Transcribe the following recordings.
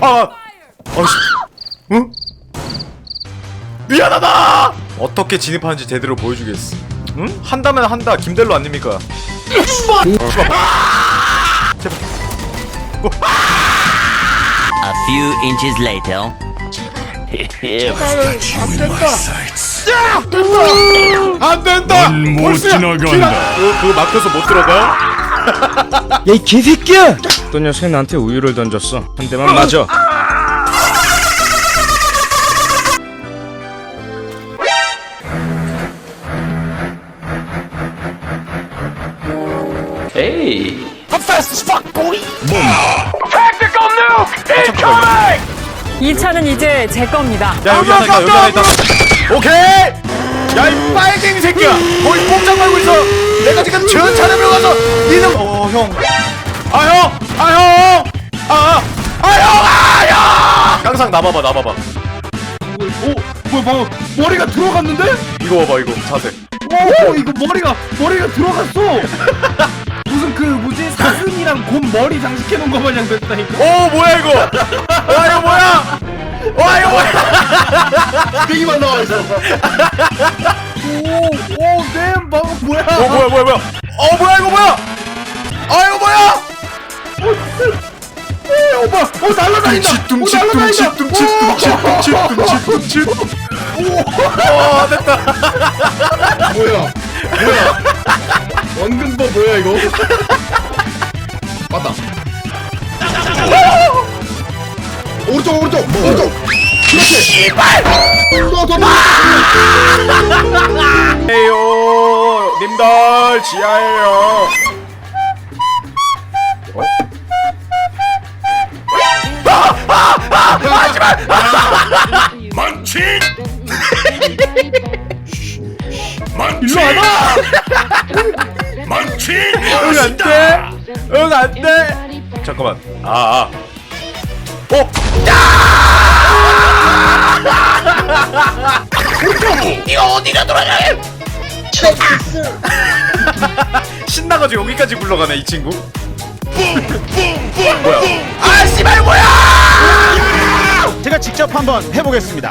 아, 어씨, 응? 미안하다. 어떻게 진입하는지 제대로 보여주겠어. 응? 한다면 한다. 김델로 아닙니까? A few inches later. 안 된다. 못 지나간다. 그, 그거 막혀서 못 들어가? 야 이 개새끼야! 또 녀석이 나한테 우유를 던졌어 한 대만 맞아 이 차는 이제 제 겁니다. 야 여기 하나 있다. 여기 하나 있다. 오케이. 야 이 빨갱이 새끼야. 거기 꼼짝 말고 있어. 내가 지금 저 차량으로 가서 형. 아 형. 아 형. 아. 아 형. 아 형. 항상 나봐봐 나봐봐. 오, 뭐야, 뭐, 머리가 들어갔는데? 이거 봐봐 이거 자세. 오, 이거 머리가, 머리가 들어갔어! 무슨 그, 뭐지, 사슴이랑 곰 머리 장식해 놓은 거 마냥 됐다니까? 오 뭐야 이거. 와 이거 뭐야. 와 이거 뭐야. 빙이만 나와 있어. 오, 오, 네, 뭐, 뭐야? 어 뭐야 뭐야 뭐야. 어 뭐야 이거 뭐야. 오, 오빠, 오, 날라다닌다! 오, 날라다닌다! 오 됐다. 뭐야? 뭐야? 원근보 뭐야, 이거? 맞다. 오른쪽, 오른쪽, 오른쪽! 그렇지! 씨발! 또, 또, 또! 에요 님들 지하에요. 만취. 일로 와봐! 만취. 응 안 돼. 응 안 돼. 잠깐만. 아 아. 어. 이거 어디가 돌아가? 신나가지고 여기까지 굴러가네 이 친구. 직접 한번 해보겠습니다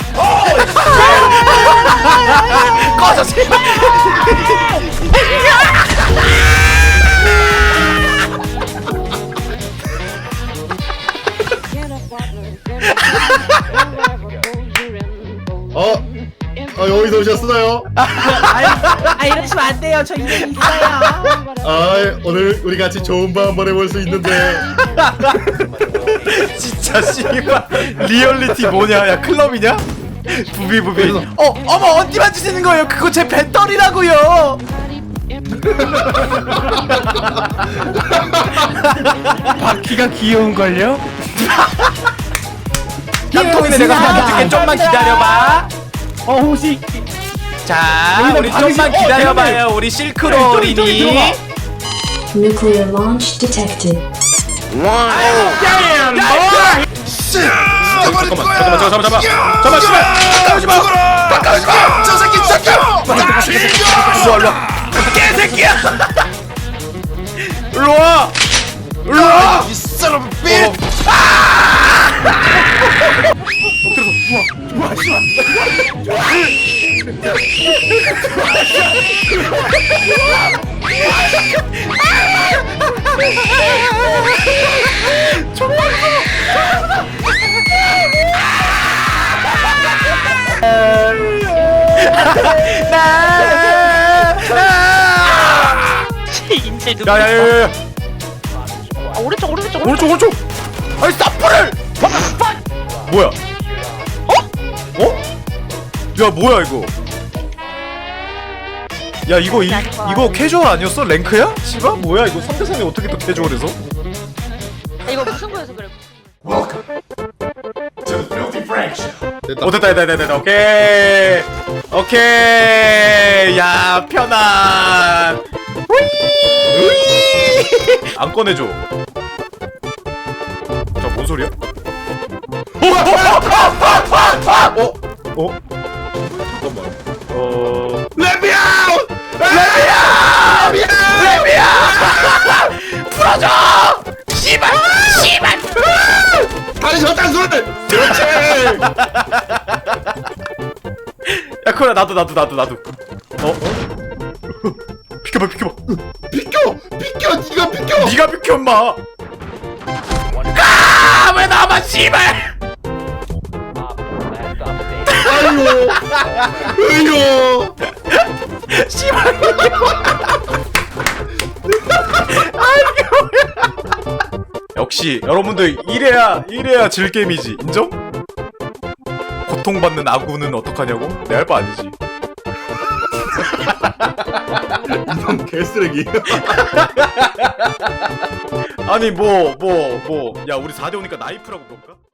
꺼져 씨발. 아, 여기서 오셨어요? 아 이러시면 안 돼요. 저 이름 있어요. 아, 오늘 우리 같이 좋은 밤 한번 해볼 수 있는데. 진짜 씨발 리얼리티 뭐냐? 야 클럽이냐? 부비부비. 어 어머 어디 만지시는 거예요? 그거 제 배터리라고요. 바퀴가 귀여운 걸요? 깡통이네 내가 보여줄게 좀만 기다려봐. 어 혹시 자 우리 좀만 기다려봐요. 우리 실크로리니. Nuclear launch detected. 잠깐만 잠깐만 잠깐만 잠깐만 잠깐만 씨발. 가까우지 마. 가까우지 마저 새끼 잠깐 일로 와 야 야 야 야 아, 오른쪽 오른쪽 오른쪽. 오른쪽 오른쪽. 아니 사프를! 뭐야? 야 뭐야 이거 야 이거 이, 이거 캐주얼 아니었어? 랭크야? 씨발 뭐야 이거 3대3이 어떻게 또 캐주얼해서? 이거 무슨 거여서 그래? 오 됐다 됐다 됐다 됐다 오케이 오케이 야 편안 우이 우이 안 꺼내줘 저뭔 소리야? 어? 어? 어? 떨어져! 씨발! 아! 씨발! 아! 다리 저딴 손! 그렇지! 야 코야 나도 나도 나도 나도. 어? 어? 비켜봐 비켜봐. 비켜! 비켜! 니가 비켜! 네가 비켜 엄마. 아왜 나만 씨발! 아이고! 으요! 씨발! 역시 여러분들 이래야 이래야 즐겜이지 인정? 고통받는 아구는 어떡하냐고? 내 할 바 아니지 이놈 개쓰레기 아니 뭐 뭐 뭐 야 우리 4대 오니까 나이프라고 그럴까?